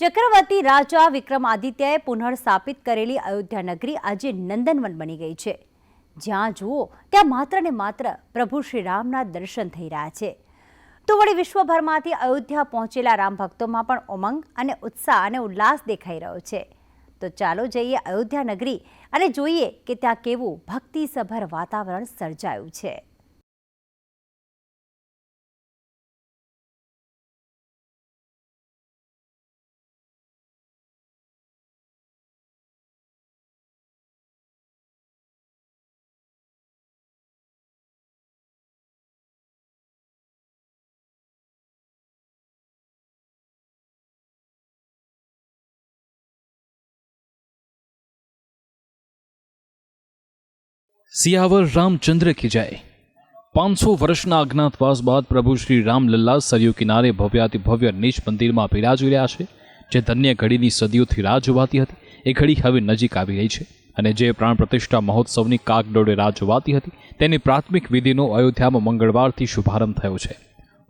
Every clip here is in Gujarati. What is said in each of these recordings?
ચક્રવર્તી રાજા વિક્રમાદિત્યએ પુનઃસ્થાપિત કરેલી અયોધ્યા નગરી આજે નંદનવન બની ગઈ છે. જ્યાં જુઓ, ત્યાં માત્ર ને માત્ર પ્રભુ શ્રી રામના દર્શન થઈ રહ્યા છે. તો વળી વિશ્વભરમાંથી અયોધ્યા પહોંચેલા રામ ભક્તોમાં પણ ઉમંગ અને ઉત્સાહ અને ઉલ્લાસ દેખાઈ રહ્યો છે. તો ચાલો જઈએ અયોધ્યા નગરી અને જોઈએ કે ત્યાં કેવું ભક્તિસભર વાતાવરણ સર્જાયું છે. સિયાવર રામચંદ્ર કી જય. પાંચસો વર્ષના અજ્ઞાતવાસ બાદ પ્રભુ શ્રી રામલલ્લા સરયુ કિનારે ભવ્યાતિ ભવ્ય નીચ મંદિરમાં બિરાજી રહ્યા છે, જે ધન્ય ઘડીની સદીઓથી રાહ જોવાતી હતી. એ ઘડી હવે નજીક આવી રહી છે અને જે પ્રાણ પ્રતિષ્ઠા મહોત્સવની કાગડોળે રાહ જોવાતી હતી, તેની પ્રાથમિક વિધિનો અયોધ્યામાં મંગળવારથી શુભારંભ થયો છે.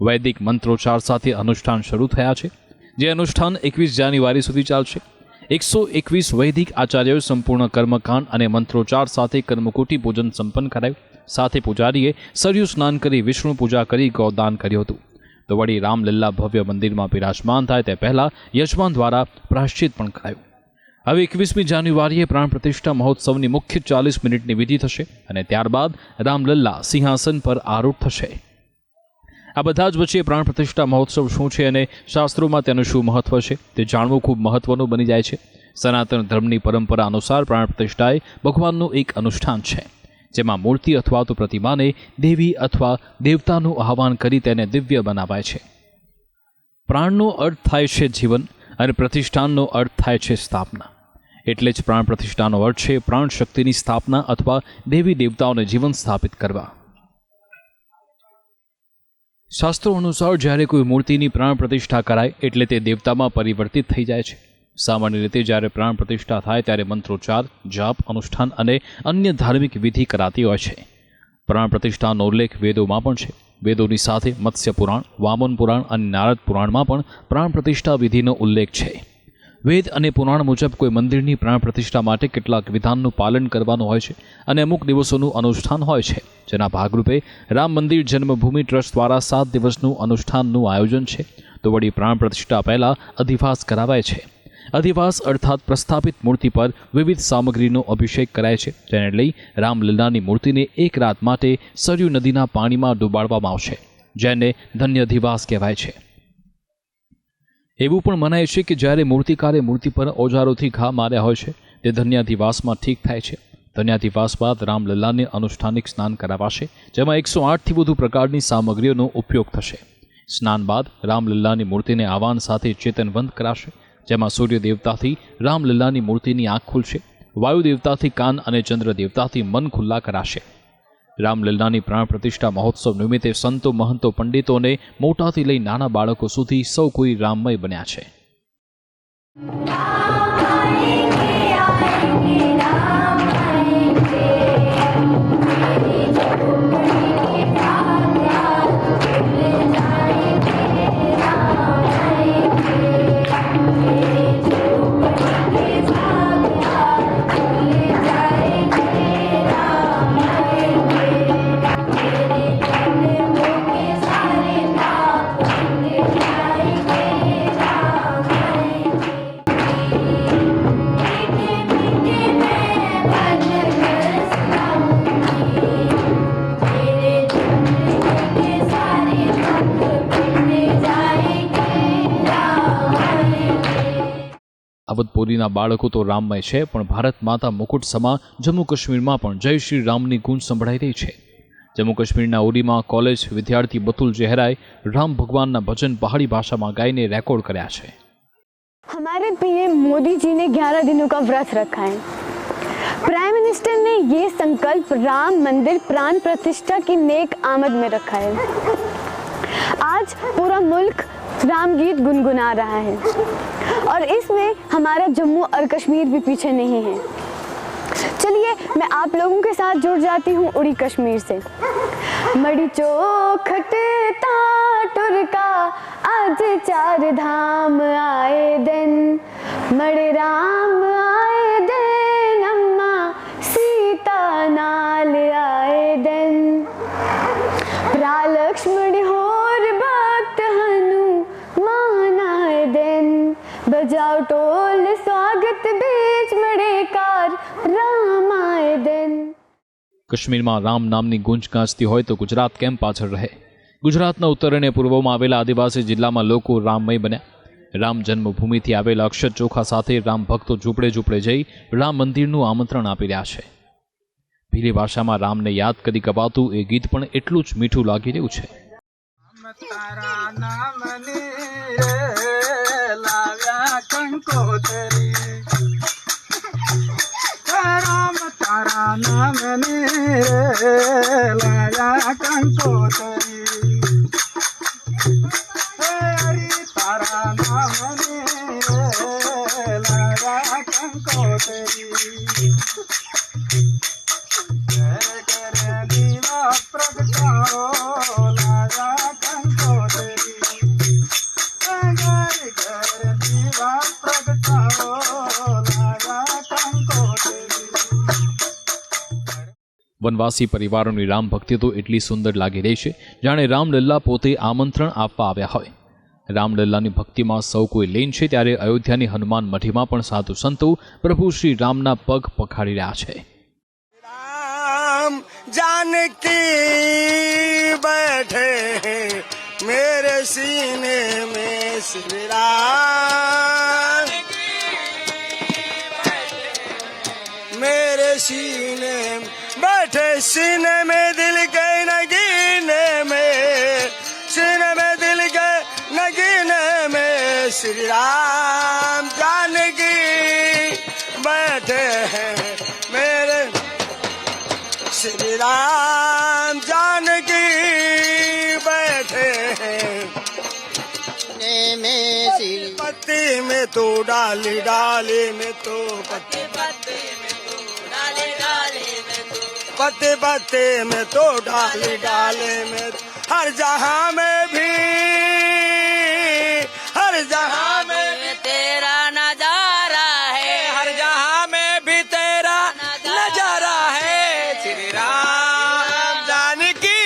વૈદિક મંત્રોચ્ચાર સાથે અનુષ્ઠાન શરૂ થયા છે, જે અનુષ્ઠાન એકવીસ જાન્યુઆરી સુધી ચાલશે. એકસો એકવીસ વૈદિક આચાર્યોએ સંપૂર્ણ કર્મકાંડ અને મંત્રોચ્ચાર સાથે કર્મકોટી પૂજન સંપન્ન કરાયું. સાથે પૂજારીએ સરયુ સ્નાન કરી, વિષ્ણુ પૂજા કરી, ગૌદાન કર્યું હતું. તો વળી રામલલ્લા ભવ્ય મંદિરમાં બિરાજમાન થાય તે પહેલાં યજમાન દ્વારા પ્રાશ્ચિત પણ કરાયું. હવે એકવીસમી જાન્યુઆરીએ પ્રાણ પ્રતિષ્ઠા મહોત્સવની મુખ્ય ચાલીસ મિનિટની વિધિ થશે અને ત્યારબાદ રામલલ્લા સિંહાસન પર આરૂઢ થશે. આ બધા જ વચ્ચે પ્રાણ પ્રતિષ્ઠા મહોત્સવ શું છે અને શાસ્ત્રોમાં તેનું શું મહત્વ છે તે જાણવું ખૂબ મહત્વનું બની જાય છે. સનાતન ધર્મની પરંપરા અનુસાર પ્રાણ પ્રતિષ્ઠા એ ભગવાનનું એક અનુષ્ઠાન છે, જેમાં મૂર્તિ અથવા તો પ્રતિમાને દેવી અથવા દેવતાનું આહવાન કરી તેને દિવ્ય બનાવાય છે. પ્રાણનો અર્થ થાય છે જીવન અને પ્રતિષ્ઠાનનો અર્થ થાય છે સ્થાપના. એટલે જ પ્રાણ પ્રતિષ્ઠાનો અર્થ છે પ્રાણ શક્તિની સ્થાપના અથવા દેવી દેવતાઓને જીવન સ્થાપિત કરવા. શાસ્ત્રો અનુસાર જ્યારે કોઈ મૂર્તિની પ્રાણ પ્રતિષ્ઠા કરાય એટલે તે દેવતામાં પરિવર્તિત થઈ જાય છે. સામાન્ય રીતે જ્યારે પ્રાણ પ્રતિષ્ઠા થાય ત્યારે મંત્રોચ્ચાર, જાપ, અનુષ્ઠાન અને અન્ય ધાર્મિક વિધિ કરાતી હોય છે. પ્રાણ પ્રતિષ્ઠાનો ઉલ્લેખ વેદોમાં પણ છે. વેદોની સાથે મત્સ્ય પુરાણ વામન પુરાણ અને નારદ પુરાણમાં પણ પ્રાણ પ્રતિષ્ઠા વિધિનો ઉલ્લેખ છે. વેદ અને પુરાણ મુજબ કોઈ મંદિરની પ્રાણ પ્રતિષ્ઠા માટે કેટલાક વિધાનનું પાલન કરવાનું હોય છે અને અમુક દિવસોનું અનુષ્ઠાન હોય છે. જેના ભાગરૂપે રામ મંદિર જન્મભૂમિ ટ્રસ્ટ દ્વારા સાત દિવસનું અનુષ્ઠાનનું આયોજન છે. તો વળી પ્રાણ પ્રતિષ્ઠા પહેલાં અધિવાસ કરાવાય છે. અધિવાસ અર્થાત પ્રસ્થાપિત મૂર્તિ પર વિવિધ સામગ્રીનો અભિષેક કરાય છે. જેને લઈ રામલીલાની મૂર્તિને એક રાત માટે સરયુ નદીના પાણીમાં ડૂબાડવામાં આવશે. જેને ધન્યધિવાસ કહેવાય છે. એવું પણ મનાય છે કે જ્યારે મૂર્તિકારે મૂર્તિ પર ઓજારોથી ઘા માર્યા હોય છે, તે ધન્યાધિવાસમાં ઠીક થાય છે. ધન્યાધિવાસ બાદ રામલલ્લાને અનુષ્ઠાનિક સ્નાન કરાવાશે, જેમાં એકસો આઠથી વધુ પ્રકારની સામગ્રીઓનો ઉપયોગ થશે. સ્નાન બાદ રામલલ્લાની મૂર્તિને આવાન સાથે ચેતનવંત કરાશે, જેમાં સૂર્ય દેવતાથી રામલલ્લાની મૂર્તિની આંખ ખુલશે વાયુ દેવતાથી કાન અને ચંદ્ર દેવતાથી મન ખુલ્લા કરાશે. રામલલ્લાની પ્રાણ પ્રતિષ્ઠા મહોત્સવ નિમિત્તે સંતો મહંતો પંડિતોને મોટાથી લઈ નાના બાળકો સુધી સૌ કોઈ રામમય બન્યા છે અવધપુરીના બાળકો તો રામમય છે પણ ભારત માતા મુકુટ સમા જમ્મુ કાશ્મીરમાં પણ જય શ્રી રામની ગૂંજ સંભળાઈ રહી છે જમ્મુ કાશ્મીરના ઉડીમાં કોલેજ વિદ્યાર્થી બતુલ જહેરાએ રામ ભગવાનના ભજન પહાડી ભાષામાં ગાઈને રેકોર્ડ કર્યા છે हमारे पीएम मोदी जी ने 11 दिनों का व्रत रखा है प्राइम मिनिस्टर ने ये संकल्प राम मंदिर प्राण प्रतिष्ठा की नेक आमद में रखा है आज पूरा मुल्क राम गीत गुनगुना रहा है। और इसमें हमारा जम्मू और कश्मीर भी पीछे नहीं है। चलिए, मैं आप लोगों के साथ जुड़ जाती हूँ उड़ी कश्मीर से। मड़ी चोखट टाटुर आज चार धाम आए दिन। मड़े राम आए दिन, अम्मा सीता नाल आए दिन। रा लक्ष्मण બજાવ ટોલ સ્વાગત બીજ મળેકાર રામાય દેન કાશ્મીરમાં રામ નામની ગુંજ ગાજતી હોય તો ગુજરાત કેમ પાછળ રહે ગુજરાતના ઉત્તર અને પૂર્વમાં આવેલા આદિવાસી જિલ્લામાં લોકો રામમય બન્યા. રામ જન્મભૂમિથી આવેલા અક્ષર ચોખા સાથે રામ ભક્તો ઝૂંપડે ઝૂપડે જઈ રામ મંદિરનું આમંત્રણ આપી રહ્યા છે. ભીલી ભાષામાં રામને યાદ કરી કપાતું એ ગીત પણ એટલું જ મીઠું લાગી રહ્યું છે. तुमको तेरी વનવાસી પરિવારોની રામ ભક્તિ તો એટલી સુંદર લાગી રહી છે. જાણે રામલલ્લા પોતે આમંત્રણ આપવા આવ્યા હોય. રામલલ્લાની ભક્તિમાં સૌ કોઈ લીન છે ત્યારે અયોધ્યાની હનુમાન મઢીમાં પણ સાધુ સંતો પ્રભુ શ્રી રામના પગ પખાડી રહ્યા છે. રામ મેરે સી बैठे सीने में दिल के नगीने में। सीने में दिल के नगीने में। श्री राम जानकी बैठे हैं मेरे। श्री राम जानकी बैठे हैं। में श्री पत्ती में तो डाली डाली में तो पत्ती डाले डाले में तू पत्ते पत्ते में तो डाली डाले में हर जहां में भी हर जहां में में तेरा नजारा है हर जहां में भी तेरा नजारा है श्री राम जानकी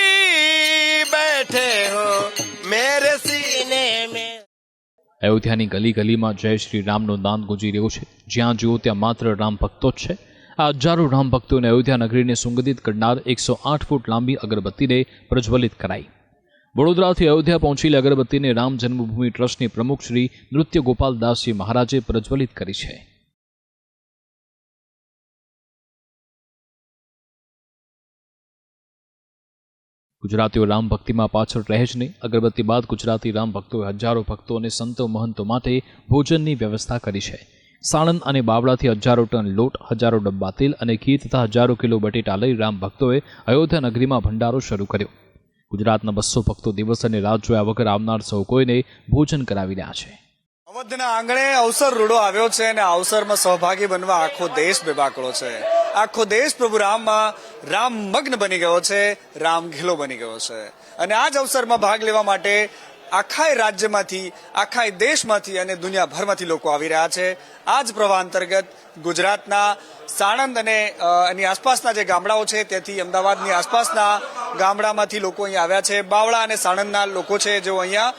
बैठे हो मेरे सीने में અયોધ્યાની ગલી ગલીમાં જય શ્રી રામનો નાદ ગુંજી રહ્યો છે જ્યાં જુઓ ત્યાં માત્ર રામ ભક્તો જ છે આ હજારો રામ ભક્તોને અયોધ્યા નગરીને સુગંધિત કરનાર એકસો આઠ ફૂટ લાંબી અગરબત્તીને પ્રજ્વલિત કરાઈ. વડોદરાથી અયોધ્યા પહોંચેલી અગરબત્તીને રામ જન્મભૂમિ ટ્રસ્ટની પ્રમુખ શ્રી નૃત્ય ગોપાલદાસજી મહારાજે પ્રજ્વલિત કરી છે. ગુજરાતીઓ રામ ભક્તિમાં પાછળ રહે જ નહીં. અગરબત્તી બાદ ગુજરાતી રામ ભક્તોએ હજારો ભક્તો અને સંતો મહંતો માટે ભોજનની વ્યવસ્થા કરી છે. સાણંદ અને બાવળાથી હજારો ટન લોટ, હજારો ડબ્બા તેલ અને ઘી તથા હજારો કિલો બટેટા લઈ રામ ભક્તોએ અયોધ્યા નગરીમાં ભંડારો શરૂ કર્યો. ગુજરાતના બસો ભક્તો દિવસ અને રાત જોયા વગર આવનાર સૌ કોઈને ભોજન કરાવી રહ્યા છે. અવધના આંગણે અવસર રૂડો આવ્યો છે અને અવસરમાં સહભાગી બનવા આખો દેશ બેબાકળો છે. આખો દેશ પ્રભુ રામમાં રામ મગ્ન બની ગયો છે, રામ ઘેલો બની ગયો છે. અને આ જ અવસરમાં ભાગ લેવા માટે આખાય રાજ્યમાંથી, આખાય દેશમાંથી અને દુનિયાભરમાંથી લોકો આવી રહ્યા છે. આ જ પ્રવાહ અંતર્ગત ગુજરાતના સાણંદ અને એની આસપાસના જે ગામડાઓ છે, તેથી અમદાવાદની આસપાસના ગામડામાંથી લોકો અહીંયા આવ્યા છે. બાવળા અને સાણંદના લોકો છે, જેઓ અહીંયા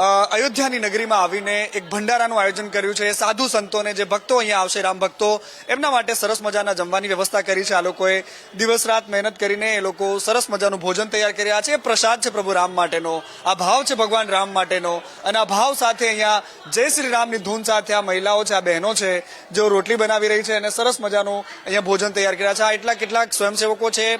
અયોધ્યાની નગરીમાં આવીને એક ભંડારાનું આયોજન કર્યું છે. સાધુ સંતોને જે ભક્તો અહીંયા આવશે, રામ ભક્તો, એમના માટે સરસ મજાના જમવાની વ્યવસ્થા કરી છે. આ લોકોએ દિવસ રાત મહેનત કરીને એ લોકો સરસ મજાનું ભોજન તૈયાર કર્યા છે. પ્રસાદ છે પ્રભુ રામ માટેનો, આ ભાવ છે ભગવાન રામ માટેનો અને આ ભાવ સાથે અહીંયા જય શ્રી રામની ધૂન સાથે આ મહિલાઓ છે, આ બહેનો છે, જેઓ રોટલી બનાવી રહી છે અને સરસ મજાનું અહીંયા ભોજન તૈયાર કર્યા છે. આ એટલા કેટલાક સ્વયંસેવકો છે.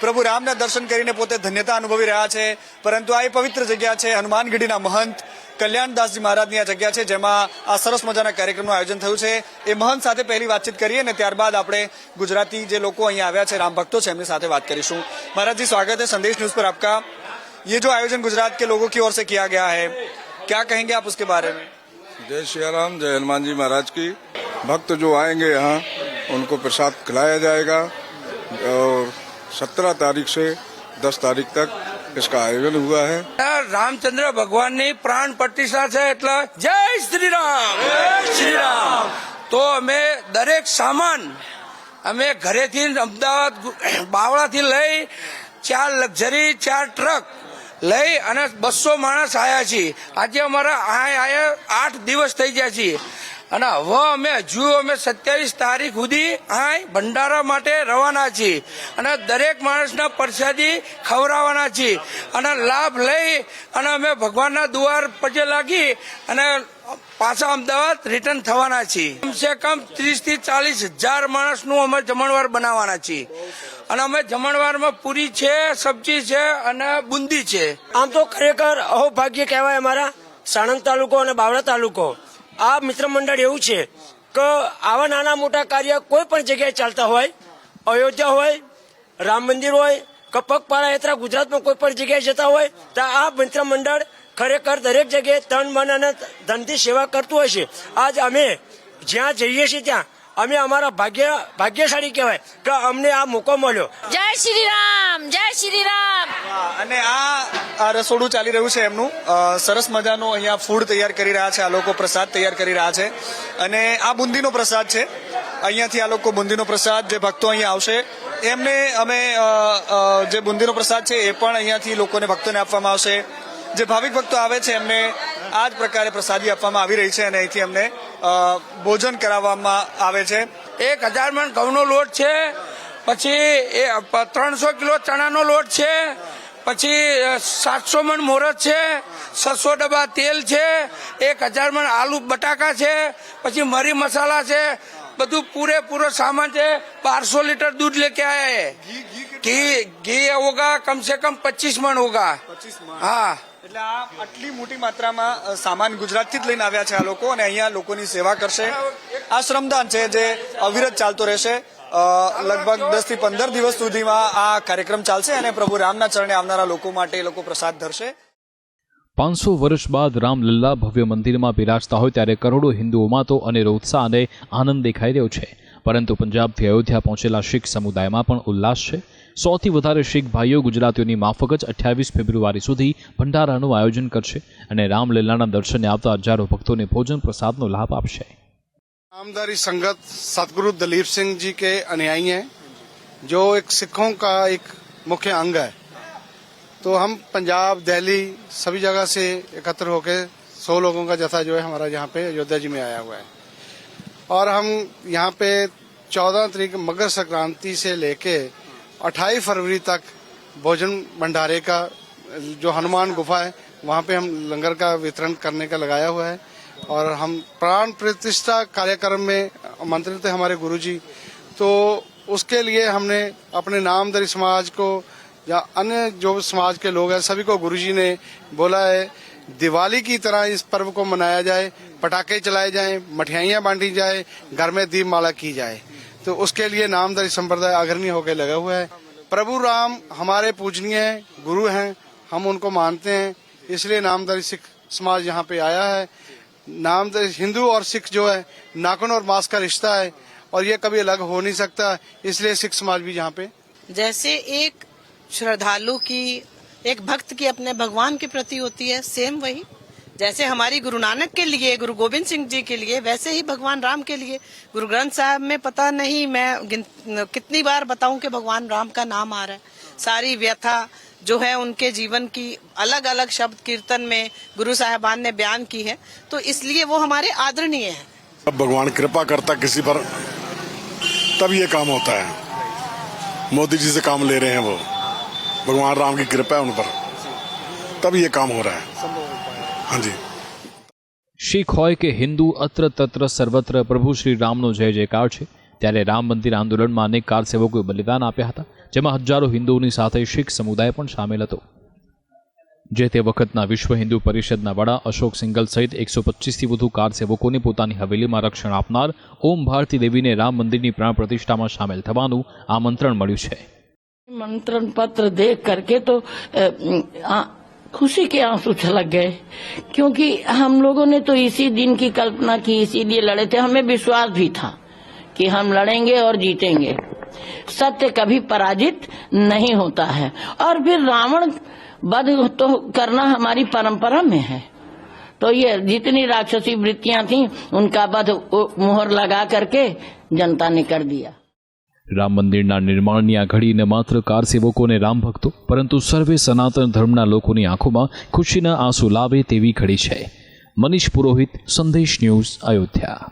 પ્રભુ રામના દર્શન કરીને પોતે ધન્યતા અનુભવી રહ્યા છે. પરંતુ આ એ પવિત્ર જગ્યા છે, હનુમાનગઢીના મહંત કલ્યાણદાસજી મહારાજની આ જગ્યા છે જેમાં આ સરસ મજાના કાર્યક્રમનું આયોજન થયું છે એ મહંત સાથે પહેલી વાતચીત કરીએ અને ત્યારબાદ આપણે ગુજરાતી જે લોકો અહીંયા આવ્યા છે રામ ભક્તો છે એમની સાથે વાત કરીશું महाराज जी स्वागत है संदेश न्यूज पर आपका ये जो आयोजन गुजरात के लोगों की ओर से किया गया है क्या कहेंगे आप उसके बारे में जय श्री राम जय हनुमान जी महाराज की भक्त जो आएंगे यहाँ उनको प्रसाद खिलाया जाएगा और सत्रह तारीख से दस तारीख तक इसका आयोजन हुआ है રામચંદ્ર ભગવાનની પ્રાણ પ્રતિષ્ઠા છે એટલે જય શ્રી રામ જય શ્રી રામ તો અમે દરેક સામાન અમે ઘરેથી અમદાવાદ બાવળાથી લઈ ચાર લક્ઝરી ચાર ટ્રક લઈ અને બસો માણસ આવ્યા છીએ આજે અમારા આ આયા આઠ દિવસ થઈ ગયા છીએ અને હવે અમે હજુ અમે સત્યાવીસ તારીખ સુધી આ ભંડારા માટે રવાના છીએ. અને દરેક માણસના પ્રસાદી ખવડાવવાના છીએ. અને લાભ લઈ અને અમે ભગવાનના દુવાર પગે લાગી અને પાછા અમદાવાદ રિટર્ન થવાના છીએ. કમસે કમ ત્રીસથી ચાલીસ હજાર માણસનું અમે જમણવાર બનાવવાના છીએ. અને અમે જમણવારમાં પૂરી છે, સબ્જી છે અને બુંદી છે. આમ તો ખરેખર અહોભાગ્ય કહેવાય અમારા સાણંદ તાલુકો અને બાવળા તાલુકો. આ મિત્ર મંડળ એવું છે કે આવા નાના મોટા કાર્ય કોઈ પણ જગ્યાએ ચાલતા હોય, અયોધ્યા હોય, રામ મંદિર હોય કે પગપાળા યાત્રા ગુજરાતમાં કોઈ પણ જગ્યાએ જતા હોય, તો આ મિત્ર મંડળ ખરેખર દરેક જગ્યાએ તન, મન અને ધનથી સેવા કરતું હોય છે. આજ અમે જ્યાં જઈએ છીએ ત્યાં અમે અમારા ભાગ્ય ભાગ્યશાળી કહેવાય કે અમને આ મોકો મળ્યો. જય શ્રી રામ જય શ્રી રામ અને આ આ રસોડું ચાલી રહ્યું છે એમનું. સરસ મજાનું અહીંયા ફૂડ તૈયાર કરી રહ્યા છે આ લોકો પ્રસાદ તૈયાર કરી રહ્યા છે. અને આ બુંદીનો પ્રસાદ છે. અહીંયાથી આ લોકો બુંદીનો પ્રસાદ જે ભક્તો અહીંયા આવશે એમને અમે જે બુંદીનો પ્રસાદ છે એ પણ અહીંયાથી લોકોને ભક્તોને આપવામાં આવશે. જે ભાવિક ભક્તો આવે છે એમને આ જ પ્રકારે પ્રસાદી આપવામાં આવી રહી છે અને અહીંથી અમને ભોજન કરાવવામાં આવે છે. એક હજાર મણ ઘઉંનો લોટ છે પછી એ ત્રણસો કિલો ચણાનો લોટ છે પછી સાતસો મણ મોરત છે છસો ડબ્બા તેલ છે એક હજાર મણ આલુ બટાકા છે પછી મરી મસાલા છે બધું પૂરેપૂરો સામાન છે બારસો લીટર દૂધ લેકે આયા ઘી ઘી હોગા કમસે કમ પચીસ મણ હોગા. હા. એટલે આ આટલી મોટી માત્રામાં સામાન ગુજરાતથી જ લઈને આવ્યા છે આ લોકો અને અહીંયા લોકોની સેવા કરશે. આ શ્રમદાન છે જે અવિરત ચાલતો રહેશે. લગભગ દસથી પંદર દિવસ સુધીમાં આ કાર્યક્રમ ચાલશે અને પ્રભુ રામના ચરણે આવનારા લોકો માટે લોકો પ્રસાદ ધરશે. પાંચસો વર્ષ બાદ રામલલ્લા ભવ્ય મંદિરમાં બિરાજતા હોય ત્યારે કરોડો હિન્દુઓમાં તો અનેરો ઉત્સાહ અને આનંદ દેખાઈ રહ્યો છે. પરંતુ પંજાબથી અયોધ્યા પહોંચેલા શીખ સમુદાયમાં પણ ઉલ્લાસ છે. સૌથી વધારે શીખ ભાઈઓ ગુજરાતીઓની માફક જ અઠ્યાવીસ ફેબ્રુઆરી સુધી ભંડારાનું આયોજન કરશે અને રામલલ્લાના દર્શને આવતા હજારો ભક્તોને ભોજન પ્રસાદનો લાભ આપશે नामदारी संगत सतगुरु दलीप सिंह जी के अनुयायी हैं जो एक सिखों का एक मुख्य अंग है तो हम पंजाब दिल्ली सभी जगह से एकत्र होकर सौ लोगों का जथा जो है हमारा यहाँ पे अयोध्या जी में आया हुआ है और हम यहाँ पे चौदह तारीख मकर संक्रांति से लेके अट्ठाईस फरवरी तक भोजन भंडारे का, जो हनुमान गुफा है, वहाँ पे हम लंगर का वितरण करने का लगाया हुआ है। और हम प्राण प्रतिष्ठा कार्यक्रम में आमंत्रित है हमारे गुरुजी। तो उसके लिए हमने अपने नामदरी समाज को, या अन्य जो समाज के लोग हैं, सभी को गुरुजी ने बोला है, दिवाली की तरह इस पर्व को मनाया जाए, पटाखे चलाए जाएँ, मठियाइयाँ बांटी जाए, घर में दीपमाला की जाए। तो उसके लिए नामदरी संप्रदाय अग्रणी होकर लगा हुआ है। प्रभु राम हमारे पूजनीय हैं, गुरु हैं, हम उनको मानते हैं, इसलिए नामदरी सिख समाज यहाँ पे आया है। नामदरी हिंदू और सिख जो है, नाखून और मांस का रिश्ता है, और ये कभी अलग हो नहीं सकता, इसलिए सिख समाज भी यहाँ पे जैसे एक श्रद्धालु की, एक भक्त की अपने भगवान के प्रति होती है सेम वही। जैसे हमारी गुरु नानक के लिए, गुरु गोविंद सिंह जी के लिए, वैसे ही भगवान राम के लिए। गुरु ग्रंथ साहब में पता नहीं मैं कितनी बार बताऊँ कि भगवान राम का नाम आ रहा है। सारी व्यथा जो है उनके जीवन की अलग अलग शब्द कीर्तन में गुरु साहबान ने बयान की है। तो इसलिए वो हमारे आदरणीय है। अब भगवान कृपा करता किसी पर, तब ये काम होता है। मोदी जी से काम ले रहे हैं वो। भगवान राम की कृपा है उन पर। तब ये काम हो रहा है। हाँ શીખ હોય કે હિન્દુ અત્ર તત્ર સર્વત્ર પ્રભુ શ્રી રામનો જય જયકાર છે. ત્યારે રામ મંદિર આંદોલનમાં અનેક કાર સેવકોએ બલિદાન આપ્યા હતા જેમાં હજારો હિન્દુઓની સાથે શીખ સમુદાય પણ સામેલ હતો. જે તે વખતના વિશ્વ હિન્દુ પરિષદના વડા અશોક સિંગલ સહિત એકસો પચીસથી વધુ કાર સેવકોને પોતાની હવેલીમાં રક્ષણ આપનાર ઓમ ભારતી દેવીને રામ મંદિરની પ્રાણ પ્રતિષ્ઠામાં સામેલ થવાનું આમંત્રણ મળ્યું છે. મંત્રણ પત્ર દેખ કરકે તો खुशी के आँसू छलक गए। क्योंकि हम लोगों ने तो इसी दिन की कल्पना की, इसीलिए लड़े थे। हमें विश्वास भी था कि हम लड़ेंगे और जीतेंगे। सत्य कभी पराजित नहीं होता है। और फिर रावण वध तो करना हमारी परंपरा में है। तो ये जितनी राक्षसी वृत्तियाँ थी, उनका बध मुहर लगा करके जनता ने कर दिया। રામ મંદિરના નિર્માણની આ ઘડી ન માત્ર કાર સેવકોને રામ ભક્તો, પરંતુ સર્વે સનાતન ધર્મના લોકોની આંખોમાં ખુશીના આંસુ લાવે તેવી ઘડી છે. મનીષ પુરોહિત, સંદેશ ન્યૂઝ, અયોધ્યા.